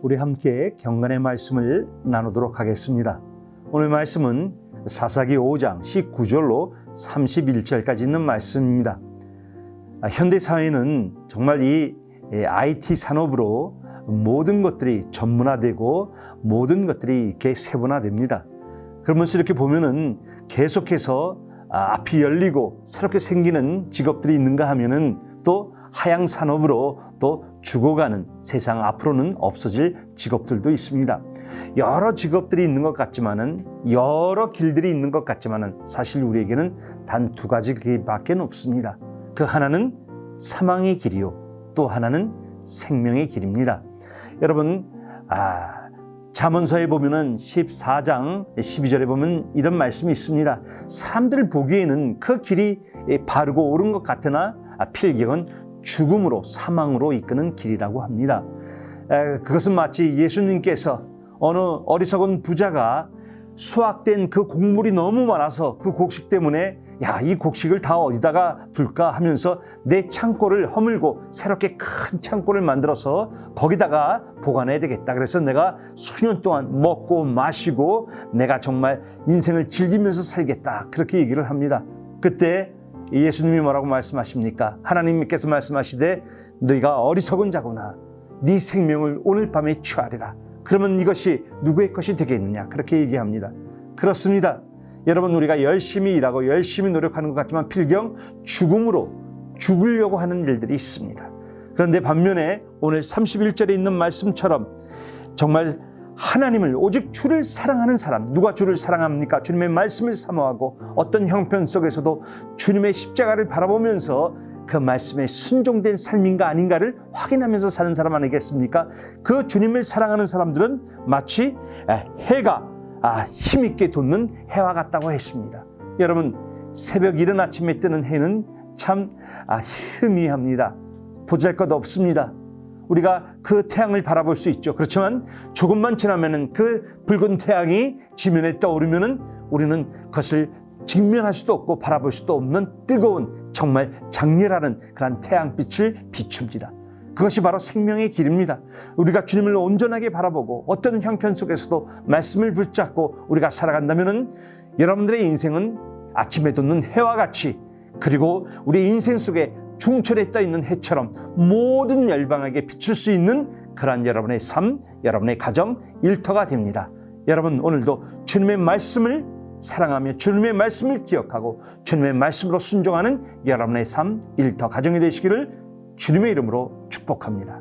우리 함께 경건의 말씀을 나누도록 하겠습니다. 오늘 말씀은 사사기 5장 19절로 31절까지 있는 말씀입니다. 아, 현대 사회는 정말 이 IT 산업으로 모든 것들이 전문화되고 모든 것들이 이렇게 세분화됩니다. 그러면서 이렇게 보면은 계속해서 아, 앞이 열리고 새롭게 생기는 직업들이 있는가 하면은 또 하향 산업으로 또 죽어가는 세상 앞으로는 없어질 직업들도 있습니다. 여러 직업들이 있는 것 같지만은 여러 길들이 있는 것 같지만은 사실 우리에게는 단 두 가지 길밖에 없습니다. 그 하나는 사망의 길이요. 또 하나는 생명의 길입니다. 여러분, 아, 잠언서에 보면은 14장 12절에 보면 이런 말씀이 있습니다. 사람들 보기에는 그 길이 바르고 옳은 것 같으나 아, 필경은 죽음으로 사망으로 이끄는 길이라고 합니다. 에, 그것은 마치 예수님께서 어느 어리석은 부자가 수확된 그 곡물이 너무 많아서 그 곡식 때문에 야, 이 곡식을 다 어디다가 둘까 하면서 내 창고를 허물고 새롭게 큰 창고를 만들어서 거기다가 보관해야 되겠다. 그래서 내가 수년 동안 먹고 마시고 내가 정말 인생을 즐기면서 살겠다. 그렇게 얘기를 합니다. 그때 예수님이 뭐라고 말씀하십니까? 하나님께서 말씀하시되 너희가 어리석은 자구나. 네 생명을 오늘 밤에 취하리라. 그러면 이것이 누구의 것이 되겠느냐? 그렇게 얘기합니다. 그렇습니다. 여러분 우리가 열심히 일하고 열심히 노력하는 것 같지만 필경 죽음으로 죽으려고 하는 일들이 있습니다. 그런데 반면에 오늘 31절에 있는 말씀처럼 정말 하나님을 오직 주를 사랑하는 사람 누가 주를 사랑합니까? 주님의 말씀을 사모하고 어떤 형편 속에서도 주님의 십자가를 바라보면서 그 말씀에 순종된 삶인가 아닌가를 확인하면서 사는 사람 아니겠습니까? 그 주님을 사랑하는 사람들은 마치 해가 아, 힘있게 돋는 해와 같다고 했습니다. 여러분, 새벽 이른 아침에 뜨는 해는 참 아, 희미합니다. 보잘 것 없습니다. 우리가 그 태양을 바라볼 수 있죠. 그렇지만 조금만 지나면은 그 붉은 태양이 지면에 떠오르면은 우리는 그것을 직면할 수도 없고 바라볼 수도 없는 뜨거운 정말 장렬하는 그런 태양빛을 비춥니다. 그것이 바로 생명의 길입니다. 우리가 주님을 온전하게 바라보고 어떤 형편 속에서도 말씀을 붙잡고 우리가 살아간다면은 여러분들의 인생은 아침에 돋는 해와 같이 그리고 우리 인생 속에 중철에 떠 있는 해처럼 모든 열방에게 비출 수 있는 그러한 여러분의 삶, 여러분의 가정, 일터가 됩니다. 여러분 오늘도 주님의 말씀을 사랑하며 주님의 말씀을 기억하고 주님의 말씀으로 순종하는 여러분의 삶, 일터, 가정이 되시기를 주님의 이름으로 축복합니다.